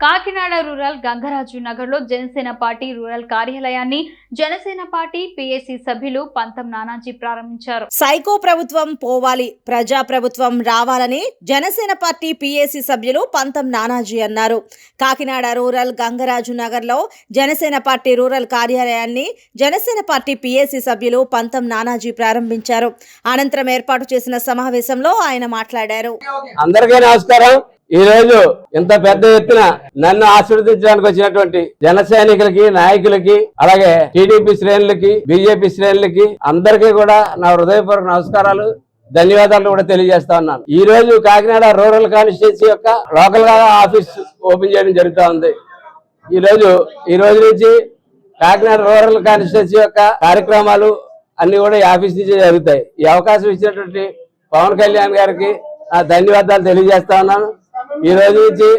Kakinada rural Gangaraju నగర్లో Janasena party rural కార్యాలయాన్ని Janasena party PSC సభ్యులు పంతం నానాజీ ప్రారంభించారు. సైకో ప్రభుత్వం పోవాలి ప్రజా ప్రభుత్వం రావాలని జనసేన పార్టీ పీఏసీ సభ్యులు పంతం నానాజీ అన్నారు. కాకినాడ రూరల్ గంగరాజు నగర్లో జనసేన పార్టీ రూరల్ కార్యాలయాన్ని జనసేన పార్టీ పీఏసీ సభ్యులు పంతం నానాజీ ప్రారంభించారు. అనంతరం ఏర్పాటు చేసిన సమావేశంలో ఆయన మాట్లాడారు. అందరికీ నమస్కారం. ఈ రోజు ఇంత పెద్ద ఎత్తున నన్ను ఆశీర్వదించడానికి వచ్చినటువంటి జన సైనికులకి నాయకులకి అలాగే టీడీపీ శ్రేణులకి బీజేపీ శ్రేణులకి అందరికీ కూడా నా హృదయపూర్వక నమస్కారాలు ధన్యవాదాలు కూడా తెలియజేస్తా ఉన్నాను. ఈ రోజు కాకినాడ రూరల్ కాన్స్టిట్యూన్సీ యొక్క లోకల్గా ఆఫీస్ ఓపెన్ చేయడం జరుగుతూ ఉంది. ఈ రోజు ఈ రోజు నుంచి కాకినాడ రూరల్ కాన్స్టిట్యూన్సీ యొక్క కార్యక్రమాలు అన్ని కూడా ఈ ఆఫీస్ నుంచి జరుగుతాయి. ఈ అవకాశం ఇచ్చినటువంటి పవన్ కళ్యాణ్ గారికి నా ధన్యవాదాలు తెలియజేస్తా ఉన్నాను. ఈ రోజు నుంచి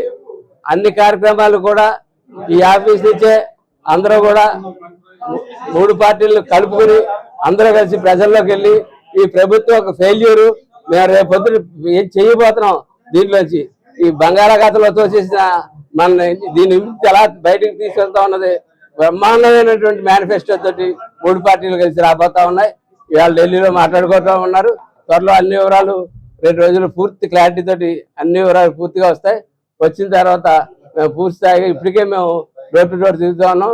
అన్ని కార్యక్రమాలు కూడా ఈ ఆఫీస్ నుంచే అందరూ కూడా మూడు పార్టీలు కలుపుకుని అందరూ కలిసి ప్రజల్లోకి వెళ్ళి ఈ ప్రభుత్వం ఒక ఫెయిల్యూర్ మేము రేపు పొద్దున ఏం చేయబోతున్నాం దీంట్లోంచి? ఈ బంగాళాఖాతంలో తోసేసిన మన దీని నుంచి ఎలా బయటకు తీసుకెళ్తా ఉన్నది? బ్రహ్మాండమైనటువంటి మేనిఫెస్టో తోటి మూడు పార్టీలు కలిసి రాబోతా ఉన్నాయి. ఇవాళ ఢిల్లీలో మాట్లాడుకుంటూ ఉన్నారు. త్వరలో అన్ని వివరాలు రెండు రోజులు పూర్తి క్లారిటీ తోటి అన్ని వివరాలు పూర్తిగా వస్తాయి. వచ్చిన తర్వాత మేము పూర్తి స్థాయిగా ఇప్పటికే మేము డోర్ టు డోర్ తిరుగుతూ ఉన్నాం.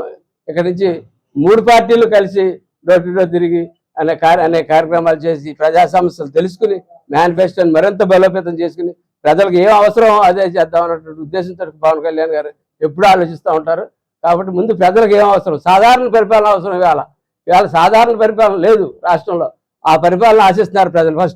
ఇక్కడ నుంచి మూడు పార్టీలు కలిసి డోర్ టు డోర్ తిరిగి అనే కార్య అనే కార్యక్రమాలు చేసి ప్రజా సమస్యలు తెలుసుకుని మేనిఫెస్టోని మరింత బలోపేతం చేసుకుని ప్రజలకు ఏం అవసరం అదే చేద్దాం అన్నటువంటి ఉద్దేశంతో పవన్ కళ్యాణ్ గారు ఎప్పుడూ ఆలోచిస్తూ ఉంటారు. కాబట్టి ముందు ప్రజలకు ఏం అవసరం? సాధారణ పరిపాలన అవసరం ఇవాళ. ఇవాళ సాధారణ పరిపాలన లేదు రాష్ట్రంలో. ఆ పరిపాలన ఆశిస్తున్నారు ప్రజలు ఫస్ట్